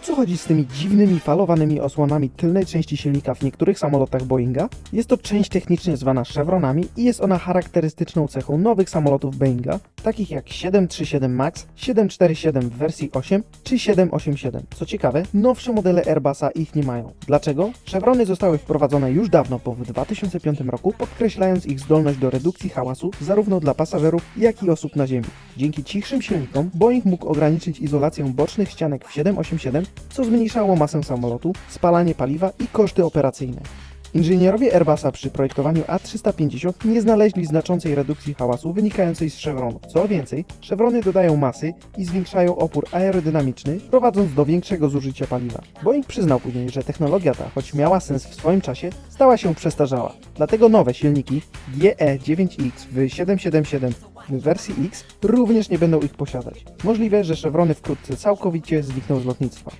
O co chodzi z tymi dziwnymi falowanymi osłonami tylnej części silnika w niektórych samolotach Boeinga? Jest to część technicznie zwana chevronami i jest ona charakterystyczną cechą nowych samolotów Boeinga, takich jak 737 MAX, 747 w wersji 8 czy 787. Co ciekawe, nowsze modele Airbusa ich nie mają. Dlaczego? Chevrony zostały wprowadzone już dawno po w 2005 roku, podkreślając ich zdolność do redukcji hałasu zarówno dla pasażerów, jak i osób na ziemi. Dzięki cichszym silnikom Boeing mógł ograniczyć izolację bocznych ścianek w 787, co zmniejszało masę samolotu, spalanie paliwa i koszty operacyjne. Inżynierowie Airbusa przy projektowaniu A350 nie znaleźli znaczącej redukcji hałasu wynikającej z Chevronu. Co więcej, Chevrony dodają masy i zwiększają opór aerodynamiczny, prowadząc do większego zużycia paliwa. Boeing przyznał później, że technologia ta, choć miała sens w swoim czasie, stała się przestarzała. Dlatego nowe silniki GE9X w 777 w wersji X również nie będą ich posiadać. Możliwe, że Chevrony wkrótce całkowicie znikną z lotnictwa.